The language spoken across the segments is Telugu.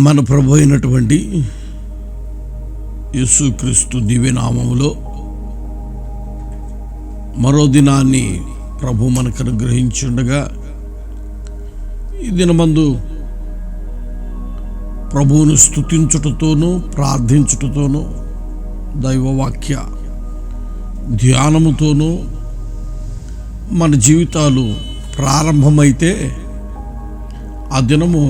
మన ప్రభు అయినటువంటి యేసుక్రీస్తు దివ్యనామములో మరో దినాన్ని ప్రభు మనకు అనుగ్రహించుండగా ఈ దినమందు ప్రభువును స్తుతించుటతోనూ ప్రార్థించుటతోనూ దైవవాక్య ధ్యానముతోనూ మన జీవితాలు ప్రారంభమైతే ఆ దినము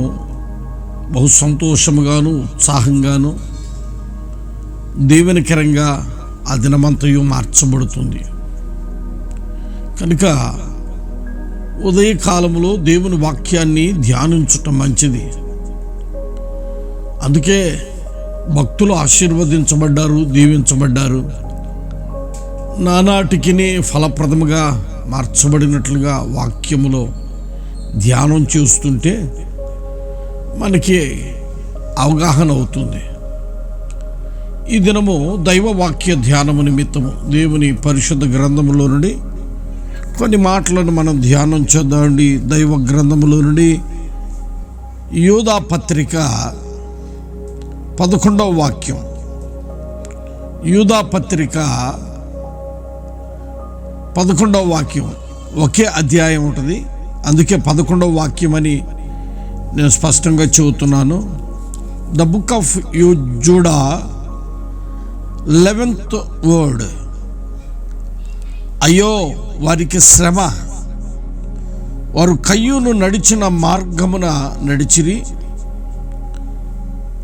బహు సంతోషముగాను ఉత్సాహంగాను దీవెనకరంగా ఆ దినమంతయు మార్చబడుతుంది. కనుక ఉదయకాలంలో దేవుని వాక్యాన్ని ధ్యానించటం మంచిది. అందుకే భక్తులు ఆశీర్వదించబడ్డారు దీవించబడ్డారు. నానాటికి ఫలప్రదముగా మార్చబడినట్లుగా వాక్యములో ధ్యానం చేస్తుంటే మనకి అవగాహన అవుతుంది. ఈ దినము దైవ వాక్య ధ్యానము నిమిత్తము దేవుని పరిశుద్ధ గ్రంథములో నుండి కొన్ని మాటలను మనం ధ్యానం చేద్దామండి దైవ గ్రంథములో నుండి యోధా పత్రిక పదకొండవ వాక్యం. యూదా పత్రిక పదకొండవ వాక్యం ఒకే అధ్యాయం ఉంటుంది. అందుకే పదకొండవ వాక్యం అని నేను స్పష్టంగా చెబుతున్నాను. ద బుక్ ఆఫ్ యూ జూడా లెవెన్త్ వర్డ్ అయ్యో వారికి శ్రమ. వారు కయ్యూను నడిచిన మార్గమున నడిచిరి.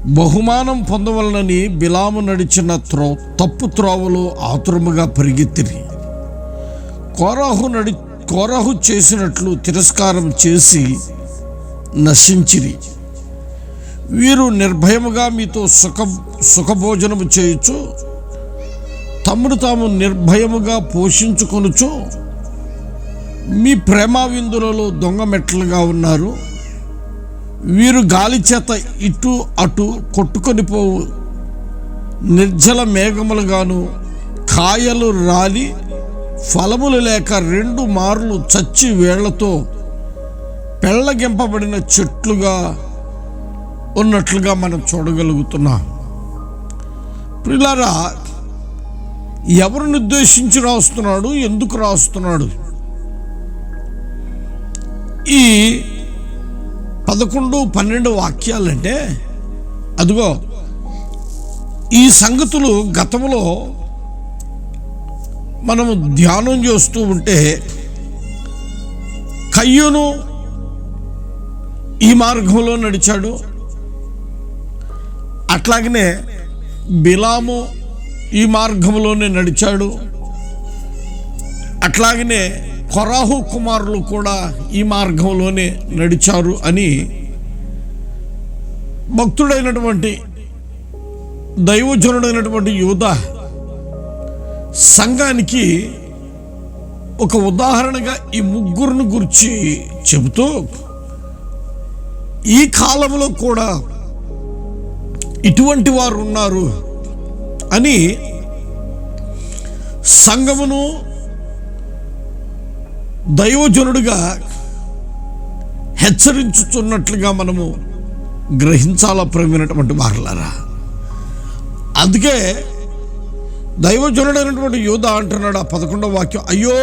బహుమానం పొందవలనని బిలాము నడిచిన త్రో తప్పు త్రోవలు ఆతురముగా పరిగెత్తిరి. కోరాహు నడి కోరాహు చేసినట్లు తిరస్కారం చేసి నశించిరి. వీరు నిర్భయముగా మీతో సుఖ సుఖభోజనము చేయొచ్చు తమ్ముడు తాము నిర్భయముగా పోషించుకొనుచు మీ ప్రేమ విందులలో దొంగ ఉన్నారు. వీరు గాలి చేత ఇటు అటు కొట్టుకొని పోవు. నిర్జల మేఘములుగాను కాయలు రాలి ఫలములు లేక రెండు మార్లు చచ్చి వేళ్ళతో పెళ్ళగింపబడిన చెట్లుగా ఉన్నట్లుగా మనం చూడగలుగుతున్నాం. పిల్లరా ఎవరిని ఉద్దేశించి రాస్తున్నాడు ఎందుకు రాస్తున్నాడు? ఈ పదకొండు పన్నెండు వాక్యాలంటే అదిగో ఈ సంగతులు గతంలో మనము ధ్యానం చేస్తూ ఉంటే కయ్యూను ఈ మార్గంలో నడిచాడు. అట్లాగనే బిలాము ఈ మార్గంలోనే నడిచాడు. అట్లాగనే కొరాహు కుమారులు కూడా ఈ మార్గంలోనే నడిచారు అని భక్తుడైనటువంటి దైవజనుడైనటువంటి యోధ సంఘానికి ఒక ఉదాహరణగా ఈ ముగ్గురిని గురించి చెబుతూ ఈ కాలంలో కూడా ఇటువంటి వారు ఉన్నారు అని సంఘమును దైవజనుడిగా హెచ్చరించుతున్నట్లుగా మనము గ్రహించాలా ప్రేమైనటువంటి వారులారా? అందుకే దైవజనుడైనటువంటి యోధ అంటున్నాడు ఆ పదకొండవ వాక్యం అయ్యో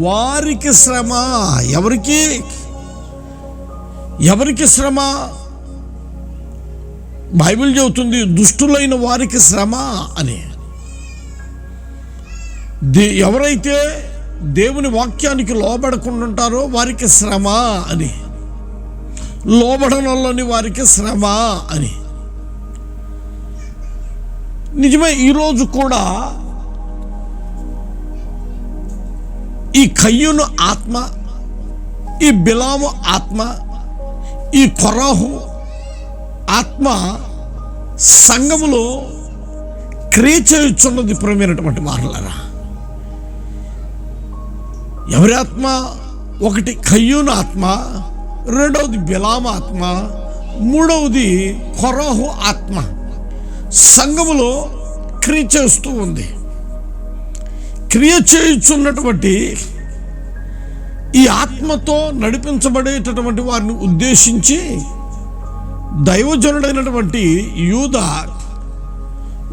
వారికి శ్రమ ఎవరికి? ఎవరికి శ్రమ? బైబిల్ చెబుతుంది దుష్టులైన వారికి శ్రమ అని. దే ఎవరైతే దేవుని వాక్యానికి లోబడకుండా ఉంటారో వారికి శ్రమ అని. లోబడనలోని వారికి శ్రమ అని. నిజమే ఈరోజు కూడా ఈ కయ్యును ఆత్మ ఈ బిలాము ఆత్మ ఈ కొరాహు ఆత్మ సంఘములో క్రియ చేయుచున్నది ప్రేమైనటువంటి వారులరా ఎవరి ఆత్మ? ఒకటి కయ్యూన్ ఆత్మ రెండవది బిలామ ఆత్మ మూడవది కొరాహు ఆత్మ. సంఘములో క్రియ చేస్తూ ఉంది. క్రియ చేయుచున్నటువంటి ఈ ఆత్మతో నడిపించబడేటటువంటి వారిని ఉద్దేశించి దైవజనుడైనటువంటి యూద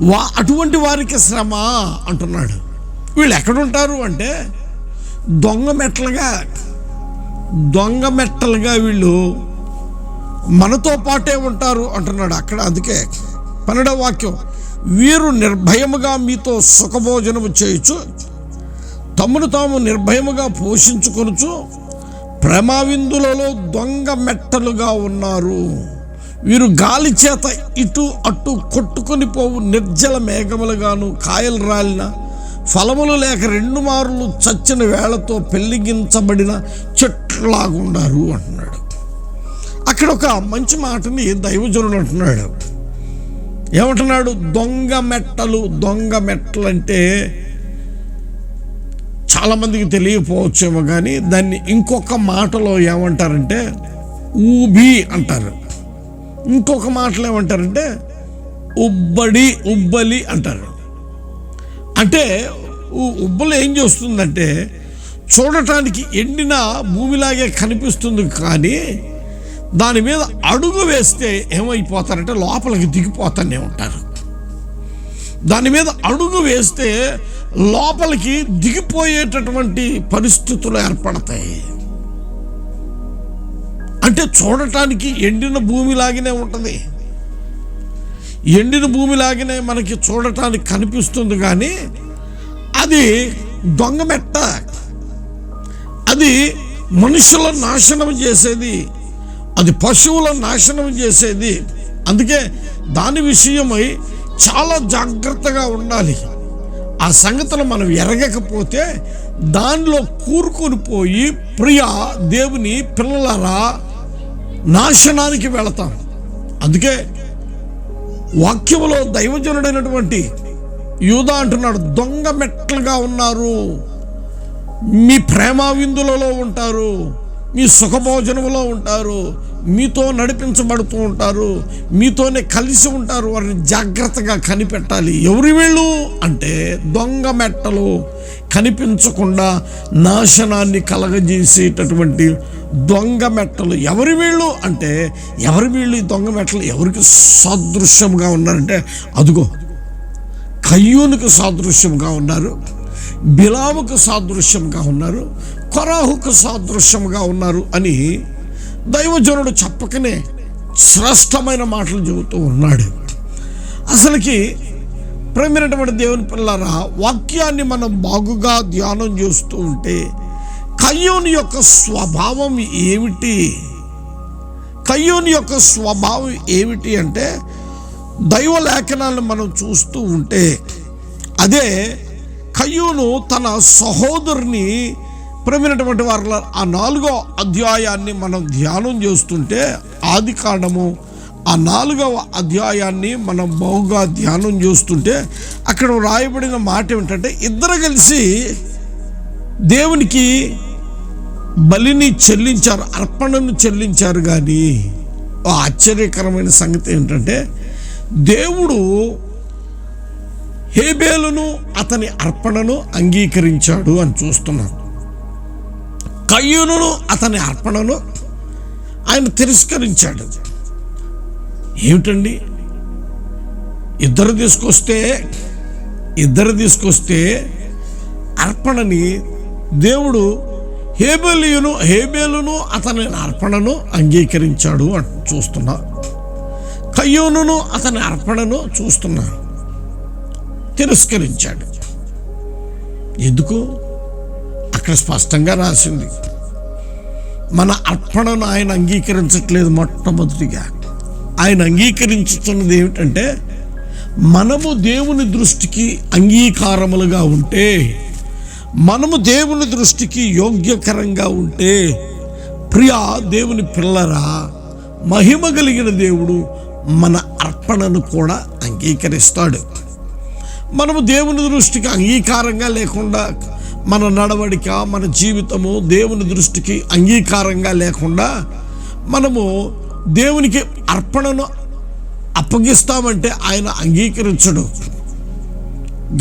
వా అటువంటి వారికి శ్రమ అంటున్నాడు. వీళ్ళు ఎక్కడుంటారు అంటే దొంగ మెట్టలుగా దొంగ మెట్టలుగా వీళ్ళు మనతో పాటే ఉంటారు అంటున్నాడు అక్కడ. అందుకే పన్నెండవ వాక్యం వీరు నిర్భయముగా మీతో సుఖభోజనము చేయొచ్చు తమను తాము నిర్భయముగా పోషించుకొనుచు ప్రేమావిందులలో దొంగ మెట్టలుగా ఉన్నారు. వీరు గాలి చేత ఇటు అటు కొట్టుకొని పోవు నిర్జల మేఘములుగాను కాయలు రాలిన ఫలములు లేక రెండు మారులు చచ్చిన వేళతో పెళ్ళిగించబడిన చెట్లాగుండారు అంటున్నాడు. అక్కడ ఒక మంచి మాటని దైవజనుడు అంటున్నాడు. ఏమంటున్నాడు? దొంగ మెట్టలు దొంగ మెట్టలు అంటే చాలామందికి తెలియకపోవచ్చేమో కానీ దాన్ని ఇంకొక మాటలో ఏమంటారంటే ఊబి అంటారు. ఇంకొక మాటలు ఏమంటారంటే ఉబ్బడి ఉబ్బలి అంటారు. అంటే ఉ- ఉబ్బలు ఏం చేస్తుందంటే చూడటానికి ఎండిన భూమిలాగే కనిపిస్తుంది కానీ దాని మీద అడుగు వేస్తే ఏమైపోతారంటే లోపలికి దిగిపోతానే ఉంటారు దాని మీద అడుగు వేస్తే లోపలికి దిగిపోయేటటువంటి పరిస్థితులు ఏర్పడతాయి. అంటే చూడటానికి ఎండిన భూమిలాగానే ఉంటుంది. ఎండిన భూమిలాగానే మనకి చూడటానికి కనిపిస్తుంది కానీ అది దొంగమెట్ట అది మనుషుల నాశనం చేసేది. అది పశువుల నాశనం చేసేది. అందుకే దాని విషయమై చాలా జాగ్రత్తగా ఉండాలి. ఆ సంగతులు మనం ఎరగకపోతే దానిలో కూరుకొని పోయి ప్రియ దేవుని పిల్లలరా నాశనానికి వెళతాం. అందుకే వాక్యములో దైవజనుడైనటువంటి యూదా అంటున్నాడు దొంగ మెట్లుగా ఉన్నారు. మీ ప్రేమ విందులలో ఉంటారు. మీ సుఖభోజనములో ఉంటారు మీతో నడిపించబడుతూ ఉంటారు మీతోనే కలిసి ఉంటారు వారిని జాగ్రత్తగా కనిపెట్టాలి. ఎవరి వీళ్ళు? అంటే దొంగ మెట్టలు కనిపించకుండా నాశనాన్ని కలగజేసేటటువంటి దొంగ మెట్టలు. ఎవరి వీళ్ళు? అంటే ఎవరి వీళ్ళు ఈ దొంగ మెట్టలు? ఎవరికి సదృశ్యంగా ఉన్నారంటే అదుగో కయ్యూనికి సాదృశ్యంగా ఉన్నారు బిలాముకు సాదృశ్యంగా ఉన్నారు కొరాహుకు సాదృశ్యంగా ఉన్నారు అని దైవజనుడు చెప్పకనే శ్రేష్టమైన మాటలు చెబుతూ ఉన్నాడు. అసలుకి ప్రేమైనటువంటి దేవుని పిల్లరా వాక్యాన్ని మనం బాగుగా ధ్యానం చేస్తూ ఉంటే కయ్యోని యొక్క స్వభావం ఏమిటి? కయ్యోని యొక్క స్వభావం ఏమిటి అంటే దైవ లేఖనాలను మనం చూస్తూ ఉంటే అదే కయ్యూను తన సహోదరుని ప్రేమైనటువంటి వారి ఆ నాలుగో అధ్యాయాన్ని మనం ధ్యానం చేస్తుంటే ఆది కాండము ఆ నాలుగవ అధ్యాయాన్ని మనం బహుగా ధ్యానం చేస్తుంటే అక్కడ రాయబడిన మాట ఏమిటంటే ఇద్దరు కలిసి దేవునికి బలిని చెల్లించారు అర్పణను చెల్లించారు కానీ ఆశ్చర్యకరమైన సంగతి ఏంటంటే దేవుడు హేబేలును అతని అర్పణను అంగీకరించాడు అని చూస్తున్నాడు కయ్యూను అతని అర్పణను ఆయన తిరస్కరించాడు. ఏమిటండి? ఇద్దరు తీసుకొస్తే ఇద్దరు తీసుకొస్తే అర్పణని దేవుడు హేబేలియును హేబేలును అతని అర్పణను అంగీకరించాడు అని చూస్తున్నా. కయ్యూను అతని అర్పణను చూస్తున్నా. తిరస్కరించాడు. ఎందుకు? అక్కడ స్పష్టంగా రాసింది. మన అర్పణను ఆయన అంగీకరించట్లేదు మొట్టమొదటిగా. ఆయన అంగీకరించుతున్నది ఏమిటంటే మనము దేవుని దృష్టికి అంగీకారములుగా ఉంటే మనము దేవుని దృష్టికి యోగ్యకరంగా ఉంటే ప్రియా దేవుని పిల్లరా మహిమ కలిగిన దేవుడు మన అర్పణను కూడా అంగీకరిస్తాడు. మనము దేవుని దృష్టికి అంగీకారంగా లేకుండా మన నడవడిక మన జీవితము దేవుని దృష్టికి అంగీకారంగా లేకుండా మనము దేవునికి అర్పణను అప్పగిస్తామంటే ఆయన అంగీకరించడు.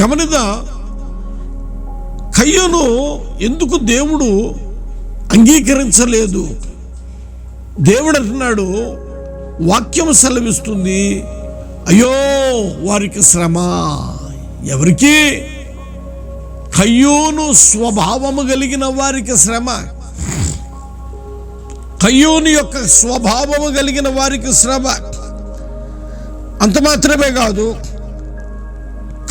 గమనిద? కయ్యను ఎందుకు దేవుడు అంగీకరించలేదు? దేవుడు అంటున్నాడు వాక్యం సెలవిస్తుంది అయ్యో వారికి శ్రమ. ఎవరికి కయ్యూను స్వభావము కలిగిన వారికి శ్రమ. కయ్యూని యొక్క స్వభావము కలిగిన వారికి శ్రమ. అంత మాత్రమే కాదు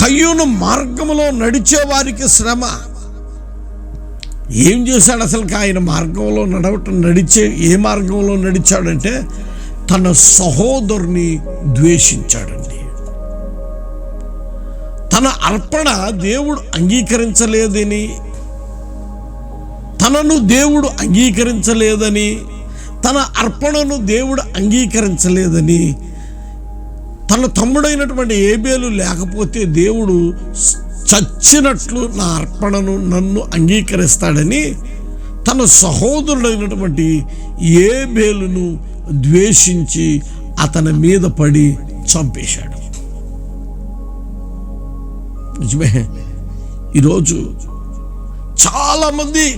కయ్యూను మార్గములో నడిచే వారికి శ్రమ. ఏం చేశాడు అసలు ఆయన మార్గంలో నడవటం నడిచే ఏ మార్గంలో నడిచాడంటే తన సహోదరుని ద్వేషించాడండి. తన అర్పణ దేవుడు అంగీకరించలేదని తనను దేవుడు అంగీకరించలేదని తన అర్పణను దేవుడు అంగీకరించలేదని తన తమ్ముడైనటువంటి ఏబేలు లేకపోతే దేవుడు చచ్చినట్లు నా అర్పణను నన్ను అంగీకరిస్తాడని తన సహోదరుడైనటువంటి ఏబేలును ద్వేషించి అతని మీద పడి చంపేశాడు. నిజమే. ఈరోజు చాలామంది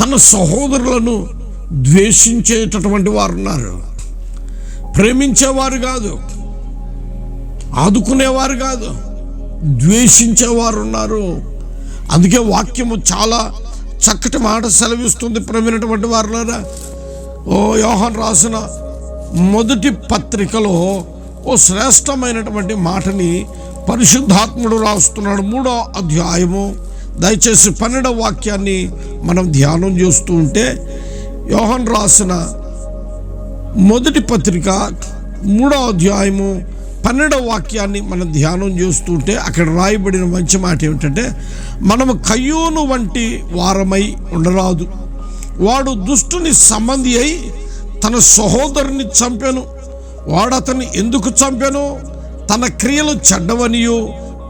తన సహోదరులను ద్వేషించేటటువంటి వారు ఉన్నారు. ప్రేమించేవారు కాదు. ఆదుకునేవారు కాదు. ద్వేషించేవారు ఉన్నారు. అందుకే వాక్యము చాలా చక్కటి మాట సెలవిస్తుంది ప్రమినటువంటి వారులారా ఓ యోహన్ రాసిన మొదటి పత్రికలో ఓ శ్రేష్టమైనటువంటి మాటని పరిశుద్ధాత్ముడు రాస్తున్నాడు మూడో అధ్యాయము. దయచేసి పన్నెండవ వాక్యాన్ని మనం ధ్యానం చేస్తూ ఉంటే యోహన్ రాసిన మొదటి పత్రిక మూడో అధ్యాయము పన్నెండవ వాక్యాన్ని మనం ధ్యానం చేస్తుంటే అక్కడ రాయబడిన మంచి మాట ఏమిటంటే మనము కయ్యూను వంటి వారమై ఉండరాదు. వాడు దుష్టుని సంబంధి అయి తన సహోదరుని చంపాను. వాడు అతన్ని ఎందుకు చంపాను? తన క్రియలు చెడ్డవనియో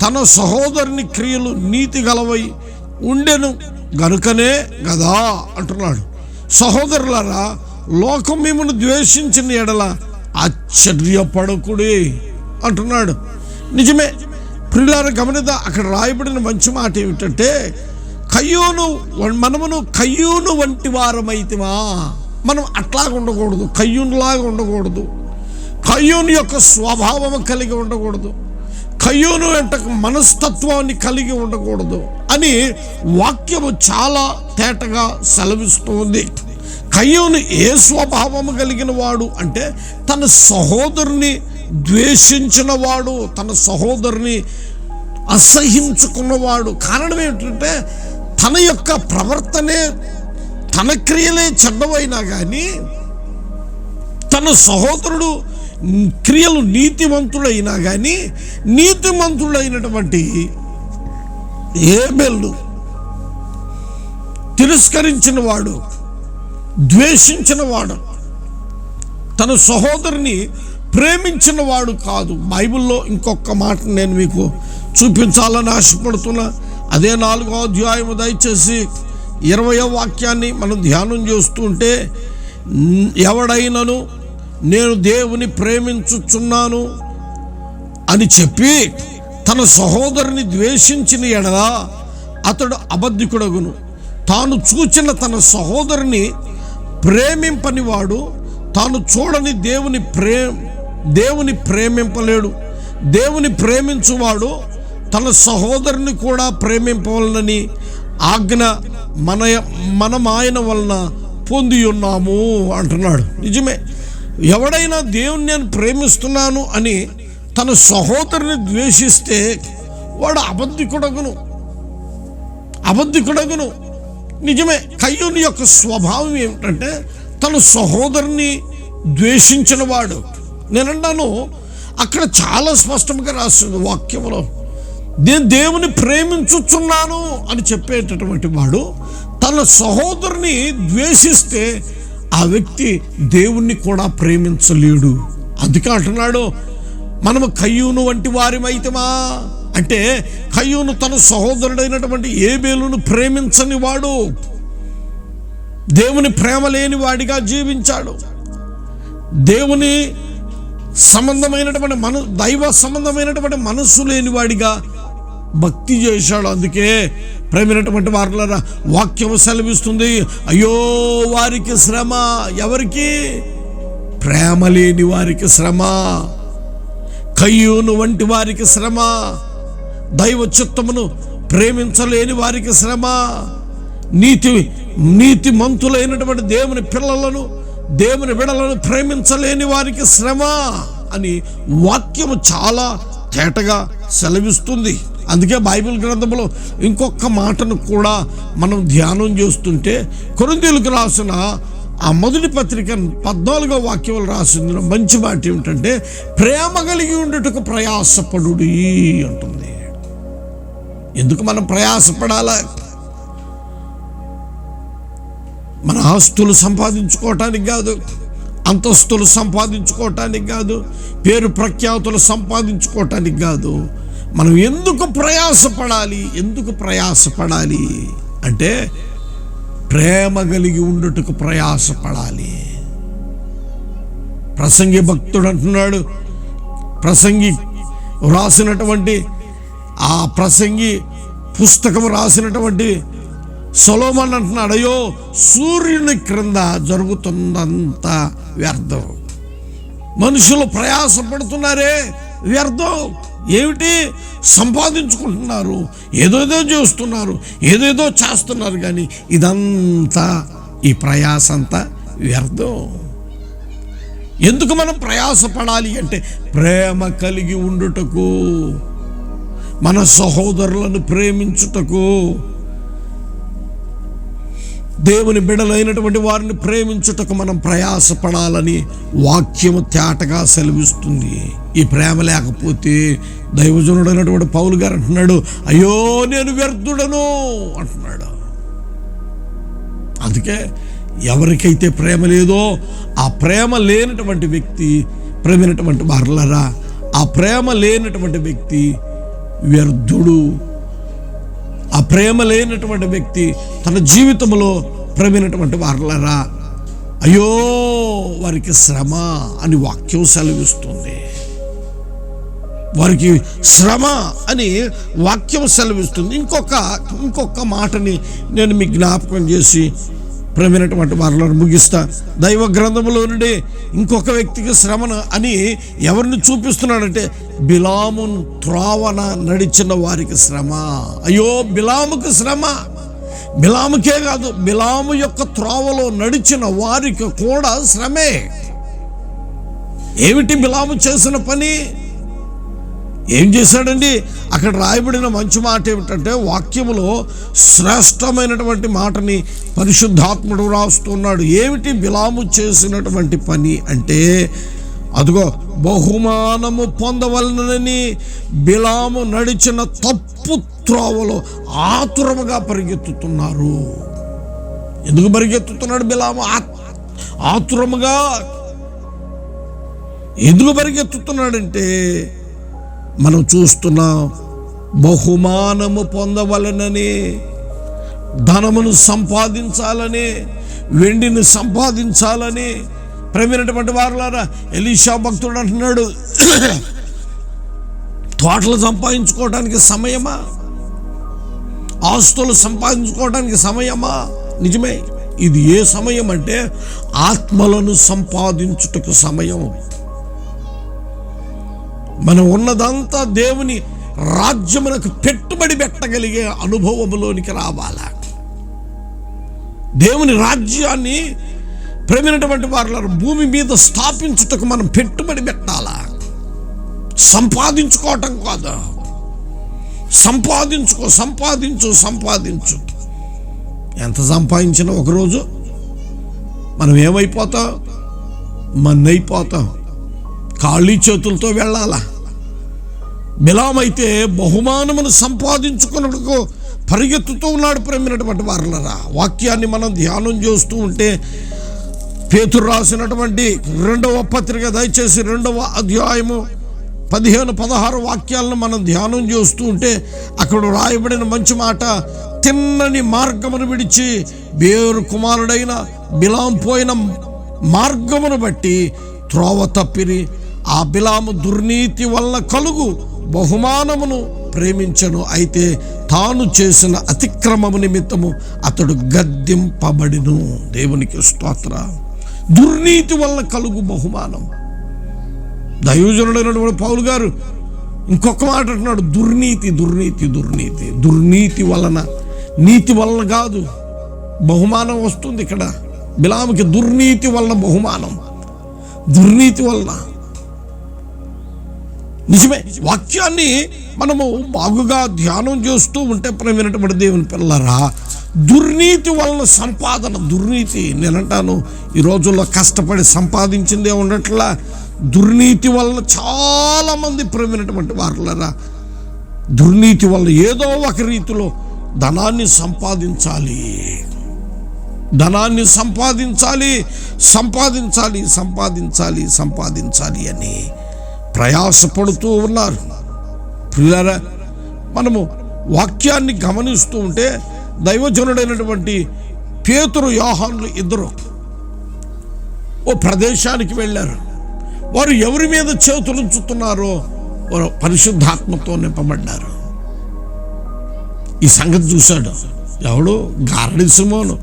తన సహోదరుని క్రియలు నీతి గలవై ఉండెను గనుకనే గదా అంటున్నాడు. సహోదరులారా లోకం మిమ్మల్ని ద్వేషించిన ఎడల ఆశ్చర్యపడకుడే అంటున్నాడు. నిజమే ప్రియులార గమనిత అక్కడ రాయబడిన మంచి మాట ఏమిటంటే కయ్యూను మనమును కయ్యూను వంటి వారమైతివా మనం అట్లాగా ఉండకూడదు కయ్యూనులాగా ఉండకూడదు కయ్యూను యొక్క స్వభావం కలిగి ఉండకూడదు. కయ్యూను వెంట మనస్తత్వాన్ని కలిగి ఉండకూడదు అని వాక్యము చాలా తేటగా సెలవిస్తుంది. కయ్యూను ఏ స్వభావం కలిగిన వాడు అంటే తన సహోదరుని ద్వేషించిన వాడు తన సహోదరుని అసహించుకున్నవాడు. కారణం ఏంటంటే తన యొక్క ప్రవర్తనే తన క్రియలే చెడ్డవైనా కానీ తన సహోదరుడు క్రియలు నీతిమంతుడైనా కానీ నీతిమంతుడైనటువంటి ఏబెల్ను తిరస్కరించిన వాడు ద్వేషించిన వాడు తన సహోదరుని ప్రేమించిన వాడు కాదు. బైబిల్లో ఇంకొక మాట నేను మీకు చూపించాలని ఆశపడుతున్నా. అదే నాలుగో అధ్యాయము దయచేసి ఇరవయో వాక్యాన్ని మనం ధ్యానం చేస్తుంటే ఎవడైనను నేను దేవుని ప్రేమించుచున్నాను అని చెప్పి తన సహోదరుని ద్వేషించిన ఎడల అతడు అబద్ధికుడగును. తాను చూచిన తన సహోదరుని ప్రేమింపని వాడు తాను చూడని దేవుని ప్రే దేవుని ప్రేమింపలేడు. దేవుని ప్రేమించువాడు తన సహోదరుని కూడా ప్రేమింపవలనని ఆజ్ఞ మన మనం ఆయన వలన పొంది ఉన్నాము అంటున్నాడు. నిజమే. ఎవడైనా దేవుని నేను ప్రేమిస్తున్నాను అని తన సహోదరుని ద్వేషిస్తే వాడు అబద్ధికుడగును. అబద్ధికుడగును. నిజమే కయ్యూని యొక్క స్వభావం ఏమిటంటే తన సహోదరుని ద్వేషించిన వాడు. నేనంటాను అక్కడ చాలా స్పష్టంగా రాస్తుంది వాక్యంలో నేను దేవుని ప్రేమించుచున్నాను అని చెప్పేటటువంటి వాడు తన సహోదరుని ద్వేషిస్తే ఆ వ్యక్తి దేవుణ్ణి కూడా ప్రేమించలేడు. అందుకే అంటున్నాడు మనము కయ్యూను వంటి వారిమైతమా? అంటే కయ్యూను తన సహోదరుడైనటువంటి ఏబేలును ప్రేమించని వాడు దేవుని ప్రేమ లేని వాడిగా జీవించాడు. దేవుని సంబంధమైనటువంటి మన దైవ సంబంధమైనటువంటి మనస్సు లేని వాడిగా భక్తి చేశాడు. అందుకే ప్రేమైనటువంటి వారులరా వాక్యం సెలవిస్తుంది. అయ్యో వారికి శ్రమ. ఎవరికి? ప్రేమ లేని వారికి శ్రమ. కయ్యూను వంటి వారికి శ్రమ. దైవ చిత్తమును ప్రేమించలేని వారికి శ్రమ. నీతి నీతి మంతులైనటువంటి దేవుని పిల్లలను దేవుని విడలను ప్రేమించలేని వారికి శ్రమ అని వాక్యము చాలా తేటగా సెలవిస్తుంది. అందుకే బైబిల్ గ్రంథంలో ఇంకొక మాటను కూడా మనం ధ్యానం చేస్తుంటే కొరిందీలకు రాసిన ఆ మొదటి పత్రిక పద్నాలుగో వాక్యంలో రాసిన మంచి మాట ఏమిటంటే ప్రేమ కలిగి ఉండేటకు ప్రయాసపడు అంటుంది. ఎందుకు మనం ప్రయాసపడాలా? మన ఆస్తులు సంపాదించుకోవటానికి కాదు అంతస్తులు సంపాదించుకోవటానికి కాదు పేరు ప్రఖ్యాతులు సంపాదించుకోవటానికి కాదు మనం ఎందుకు ప్రయాసపడాలి? ఎందుకు ప్రయాసపడాలి? అంటే ప్రేమ కలిగి ఉండుటకు ప్రయాసపడాలి. ప్రసంగి భక్తుడు అంటున్నాడు ప్రసంగి వ్రాసినటువంటి ఆ ప్రసంగి పుస్తకం రాసినటువంటి సొలోమన్ అంటున్నాడు అయ్యో సూర్యుని క్రింద జరుగుతుందంత వ్యర్థం. మనుషులు ప్రయాసపడుతున్నారే వ్యర్థం. ఏమిటి? సంపాదించుకుంటున్నారు. ఏదోదో చేస్తున్నారు. ఏదేదో చేస్తున్నారు కానీ ఇదంతా ఈ ప్రయాస అంతా వ్యర్థం. ఎందుకు మనం ప్రయాసపడాలి అంటే ప్రేమ కలిగి ఉండుటకు మన సహోదరులను ప్రేమించుటకు దేవుని బిడలైనటువంటి వారిని ప్రేమించుటకు మనం ప్రయాసపడాలని వాక్యము తేటగా సెలవిస్తుంది. ఈ ప్రేమ లేకపోతే దైవజనుడైనటువంటి పౌలు గారు అంటున్నాడు అయ్యో నేను వ్యర్థుడను అంటున్నాడు. అందుకే ఎవరికైతే ప్రేమ లేదో ఆ ప్రేమ లేనటువంటి వ్యక్తి ప్రేమైనటువంటి వారలరా ఆ ప్రేమ లేనటువంటి వ్యక్తి వ్యర్థుడు ఆ ప్రేమ లేనటువంటి వ్యక్తి తన జీవితంలో ప్రేమైనటువంటి వారలరా? అయ్యో వారికి శ్రమ అని వాక్యం సెలవిస్తుంది. వారికి శ్రమ అని వాక్యం సెలవిస్తుంది. ఇంకొక ఇంకొక మాటని నేను మీ జ్ఞాపకం చేసి ప్రేమైనటువంటి వారిలో ముగిస్తా. దైవ గ్రంథములో నుండి ఇంకొక వ్యక్తికి శ్రమను అని ఎవరిని చూపిస్తున్నాడంటే బిలాము త్రోవన నడిచిన వారికి శ్రమ. అయ్యో బిలాముకు శ్రమ. బిలాముకే కాదు బిలాము యొక్క త్రోవలో నడిచిన వారికి కూడా శ్రమే. ఏమిటి బిలాము చేసిన పని? ఏం చేశాడండి? అక్కడ రాయబడిన మంచి మాట ఏమిటంటే వాక్యములో శ్రేష్టమైనటువంటి మాటని పరిశుద్ధాత్ముడు రాస్తున్నాడు. ఏమిటి బిలాము చేసినటువంటి పని అంటే అదిగో బహుమానము పొందవలనని బిలాము నడిచిన తప్పు త్రోవలో ఆతురముగా పరిగెత్తుతున్నారు. ఎందుకు పరిగెత్తుతున్నాడు బిలాము? ఆతురముగా ఎందుకు పరిగెత్తుతున్నాడంటే మనం చూస్తున్నాం బహుమానము పొందవలనని ధనమును సంపాదించాలని వెండిని సంపాదించాలని ప్రేమైనటువంటి వారులారా ఎలీషా భక్తుడు అంటున్నాడు తోటలు సంపాదించుకోవడానికి సమయమా? ఆస్తులు సంపాదించుకోవడానికి సమయమా? నిజమే ఇది ఏ సమయం అంటే ఆత్మలను సంపాదించుటకు సమయం. మనం ఉన్నదంతా దేవుని రాజ్యమునకు పెట్టుబడి పెట్టగలిగే అనుభవములోనికి రావాలా? దేవుని రాజ్యాన్ని ప్రమినటువంటి వారు భూమి మీద స్థాపించుటకు మనం పెట్టుబడి పెట్టాలా? సంపాదించుకోవటం కాదు? సంపాదించుకో సంపాదించు సంపాదించు. ఎంత సంపాదించినా ఒకరోజు మనం ఏమైపోతాం? మన్నైపోతాం. ఖాళీ చేతులతో వెళ్ళాలా? బిలామైతే బహుమానమును సంపాదించుకున్నట్టుకు పరిగెత్తుతూ ఉన్నాడు ప్రేమైనటువంటి వారులరా. వాక్యాన్ని మనం ధ్యానం చేస్తూ ఉంటే పేతురు రాసినటువంటి రెండవ పత్రిక దయచేసి రెండవ అధ్యాయము పదిహేను పదహారు వాక్యాలను మనం ధ్యానం చేస్తూ ఉంటే అక్కడ రాయబడిన మంచి మాట తిన్నని మార్గమును విడిచి వేరు కుమారుడైన బిలాం పోయిన మార్గమును బట్టి త్రోవ తప్పిరి. ఆ బిలాము దుర్నీతి వలన కలుగు. బహుమానమును ప్రేమించను. అయితే తాను చేసిన అతిక్రమము నిమిత్తము అతడు గద్దింపబడిను. దేవునికి స్తోత్ర. దుర్నీతి వలన కలుగు బహుమానం. దైవజనుడైనటువంటి పౌలు గారు ఇంకొక మాట అంటున్నాడు. దుర్నీతి దుర్నీతి దుర్నీతి. దుర్నీతి వలన నీతి వలన కాదు బహుమానం వస్తుంది ఇక్కడ. బిలాముకి దుర్నీతి వలన బహుమానం. దుర్నీతి వలన నిజమే. వాక్యాన్ని మనము బాగుగా ధ్యానం చేస్తూ ఉంటే ప్రేమైనటువంటి దేవుని పిల్లరా దుర్నీతి వలన సంపాదన దుర్నీతి నేనంటాను ఈ రోజుల్లో కష్టపడి సంపాదించిందే ఉండట్లా దుర్నీతి వలన చాలామంది ప్రేమైనటువంటి వారులరా దుర్నీతి వల్ల ఏదో ఒక రీతిలో ధనాన్ని సంపాదించాలి. ధనాన్ని సంపాదించాలి సంపాదించాలి సంపాదించాలి సంపాదించాలి అని ప్రయాసపడుతూ ఉన్నారు. ప్రియులారా మనము వాక్యాన్ని గమనిస్తూ ఉంటే దైవజనుడైనటువంటి పేతురు యోహాన్లు ఇద్దరు ఓ ప్రదేశానికి వెళ్ళారు. వారు ఎవరి మీద చేతులుంచుతున్నారో వారు పరిశుద్ధాత్మతో నింపబడ్డారు. ఈ సంగతి చూశాడు. ఎవడు? గారడి సిమోను.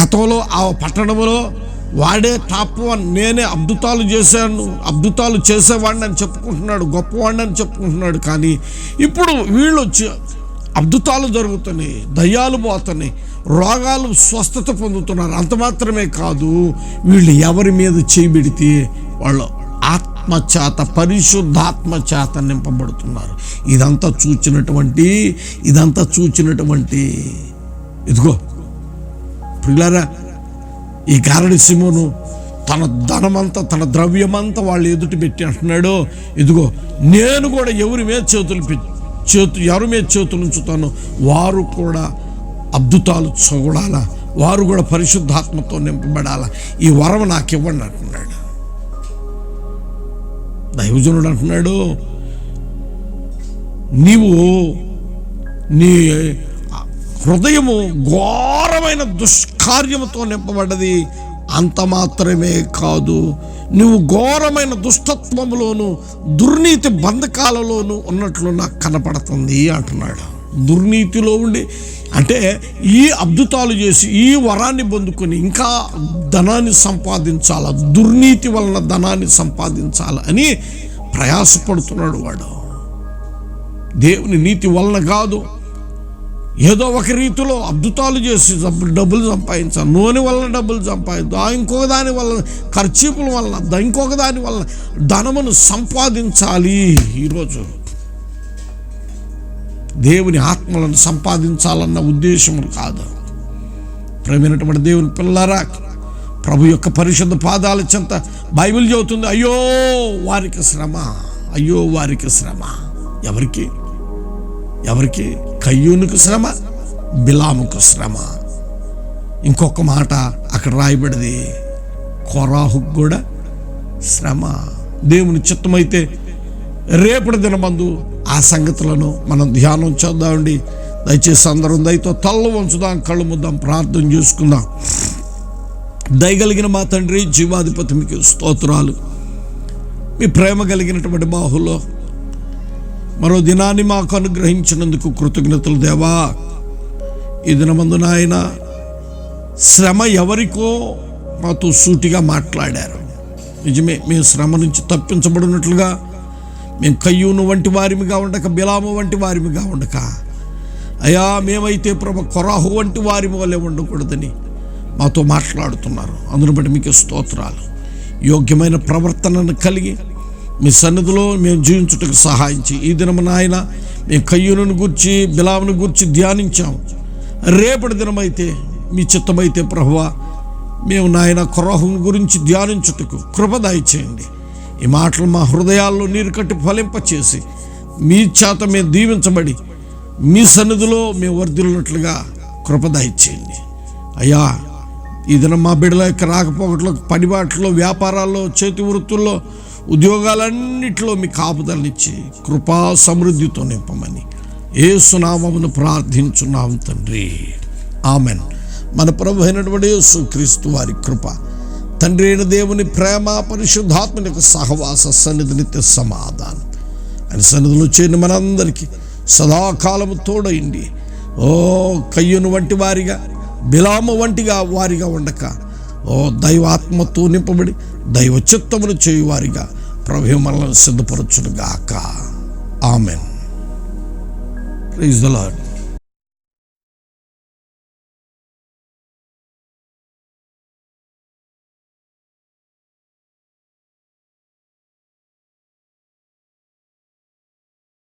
గతంలో ఆ పట్టణంలో వాడే టాప్ వన్ నేనే అద్భుతాలు చేశాను అద్భుతాలు చేసేవాడిని అని చెప్పుకుంటున్నాడు గొప్పవాడిని అని చెప్పుకుంటున్నాడు. కానీ ఇప్పుడు వీళ్ళు వచ్చి అద్భుతాలు జరుగుతున్నాయి దయ్యాలు పోతున్నాయి రోగాలు స్వస్థత పొందుతున్నారు. అంత మాత్రమే కాదు వీళ్ళు ఎవరి మీద చేయబెడితే వాళ్ళు ఆత్మచేత పరిశుద్ధాత్మచేత నింపబడుతున్నారు. ఇదంతా చూచినటువంటి ఇదంతా చూచినటువంటి ఇదిగో పిల్లరా ఈ కారణ సిమోను తన ధనమంతా తన ద్రవ్యమంతా వాళ్ళు ఎదుటి పెట్టి అంటున్నాడు. ఇదిగో నేను కూడా ఎవరి మీద చేతులు చేతు ఎవరి మీద చేతులు ఉంచుతాను వారు కూడా అద్భుతాలు చూడాలా. వారు కూడా పరిశుద్ధాత్మతో నింపబడాలా. ఈ వరం నాకు ఇవ్వండి అంటున్నాడు. దైవజనుడు అంటున్నాడు నీవు నీ హృదయము ఘోరమైన దుష్కార్యముతో నింపబడ్డది. అంత మాత్రమే కాదు నువ్వు ఘోరమైన దుష్టత్వములోను దుర్నీతి బంధకాలలోను ఉన్నట్లు నాకు కనపడుతుంది అంటున్నాడు. దుర్నీతిలో ఉండి అంటే ఈ అద్భుతాలు చేసి ఈ వరాన్ని పొందుకొని ఇంకా ధనాన్ని సంపాదించాల దుర్నీతి వలన ధనాన్ని సంపాదించాల అని ప్రయాసపడుతున్నాడు వాడు. దేవుని నీతి వలన కాదు ఏదో ఒక రీతిలో అద్భుతాలు చేసి డబ్బులు సంపాదించాలి. నూనె వలన డబ్బులు సంపాదించు ఇంకొక దాని వల్ల ఖర్చీపుల వలన ఇంకొక దాని వల్ల ధనమును సంపాదించాలి ఈరోజు దేవుని ఆత్మలను సంపాదించాలన్న ఉద్దేశం కాదు. ప్రేమైనటువంటి దేవుని పిల్లరా ప్రభు యొక్క పరిశుద్ధ పాదాల చెంత బైబిల్ చెబుతుంది అయ్యో వారికి శ్రమ అయ్యో వారికి శ్రమ. ఎవరికి? ఎవరికి? కయ్యూనుకు శ్రమ బిలాముకు శ్రమ. ఇంకొక మాట అక్కడ రాయబడింది కొరాహుకు కూడా శ్రమ. దేవుని చిత్తమైతే రేపటి దినమందు ఆ సంగతులను మనం ధ్యానం చేద్దామండి దయచేసి అందరం దయతో తల్ల వంచుదాం కళ్ళు ముద్దాం ప్రార్థన చేసుకుందాం. దయగలిగిన మా తండ్రి జీవాధిపతి మీకు స్తోత్రాలు. మీ ప్రేమ కలిగినటువంటి బాహులో మరో దినాన్ని మాకు అనుగ్రహించినందుకు కృతజ్ఞతలు దేవా. ఈ దినమందు నాయన శ్రమ ఎవరికో మాతో సూటిగా మాట్లాడారు. నిజమే మేము శ్రమ నుంచి తప్పించబడినట్లుగా మేము కయ్యూను వంటి వారిమిగా ఉండక బిలాము వంటి వారిమిగా ఉండక. అయా మేమైతే ప్రభ కొరాహు వంటి వారి వల్లే ఉండకూడదని మాతో మాట్లాడుతున్నారు. అందును బట్టి మీకు స్తోత్రాలు. యోగ్యమైన ప్రవర్తనను కలిగి మీ సన్నిధిలో మేము జీవించుటకు సహాయించి ఈ దినము నాయన మేము కయ్యూను గూర్చి బిలామును గూర్చి ధ్యానించాం రేపటి దినమైతే మీ చిత్తమైతే ప్రభువ మేము నాయన క్రోహం గురించి ధ్యానించుటకు కృప దయచేయండి ఈ మాటలు మా హృదయాల్లో నీరు కట్టి ఫలింపచేసి మీ చేత మేము దీవించబడి మీ సన్నిధిలో మేము వర్ధిల్లినట్లుగా కృప దయచేయండి అయ్యా ఈ దినం మా బిడ్డల యొక్క రాకపోకట్లో పనిబాట్లో వ్యాపారాల్లో చేతి వృత్తుల్లో ఉద్యోగాలన్నిటిలో మీ కాపుదలనిచ్చి కృపా సమృద్ధితో నింపమని ఏ సునామమును ప్రార్థించున్నాం తండ్రి. ఆమెన్. మన ప్రభు అయినటువంటి యేసు క్రీస్తు వారి కృప తండ్రి అయిన దేవుని ప్రేమ పరిశుద్ధాత్మని యొక్క సహవాస సన్నిధి నిత్య సమాధానం. అని సన్నిధిలో చేరిన మనందరికీ సదాకాలము తోడైంది ఓ కయ్యును వంటి వారిగా బిలాము వంటిగా వారిగా ఉండక ఓ దైవాత్మతో నింపబడి దైవ చిత్తమును చేయువారిగా ప్రభు మనల్ని సిద్ధపరచుడుగాక ఆమెన్. Praise the Lord